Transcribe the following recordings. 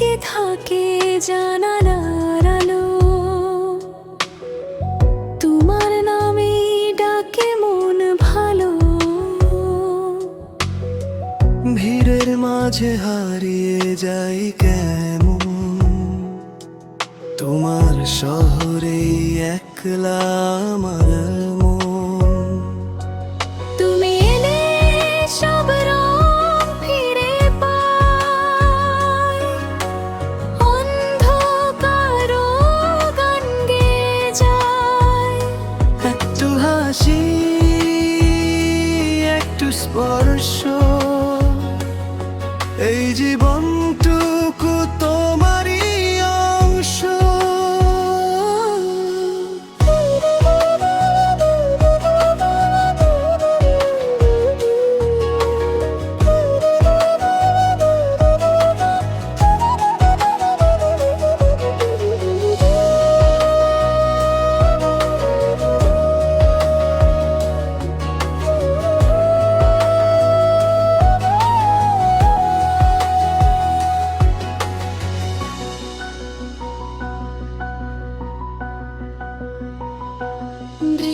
থাকে জানালার আলো। তোমার নামে ডাকে মন ভালো। ভিড়ের মাঝে হারিয়ে যাই কেমন? তোমার শহরে একলা আমার একটু এই জীবনটুকু তোমারই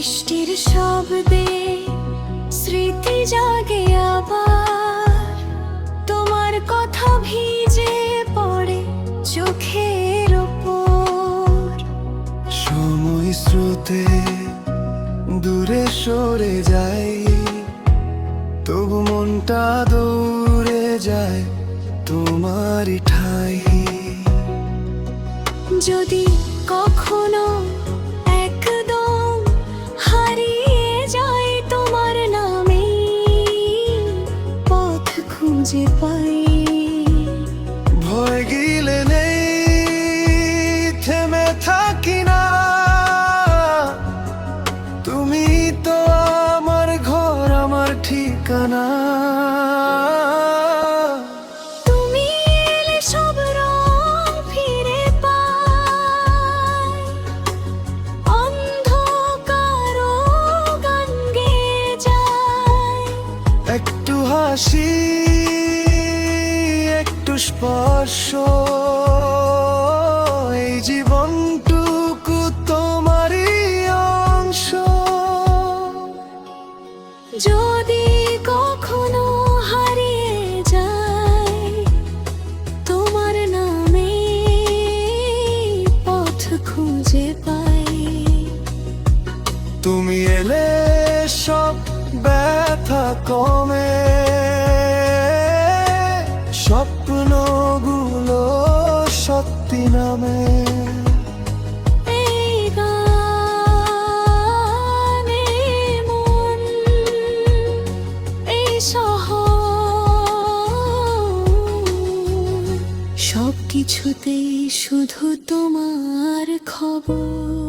বৃষ্টির শব্দে স্মৃতি জাগে আবার। তোমার কথা ভিজে পড়ে চোখের ওপর। সময় স্রোতে দূরে সরে যায় তবু মনটা দৌড়ে যায় তোমারই ঠাই। যদি কখনো খুঁজে পাই ভয় গিলে নেই থেমে থাকি না। তুমি তো আমার ঘর আমার ঠিকানা। একটু হাসি একটু স্পর্শ এই জীবনটুকু তোমারই অংশ। যদি কখনো হারিয়ে যায় তোমার নামে পথ খুঁজে পাই। তুমি এলে সব ব্যথা কমে সত্যি নামে সব কিছুতেই শুধু তোমার খবর।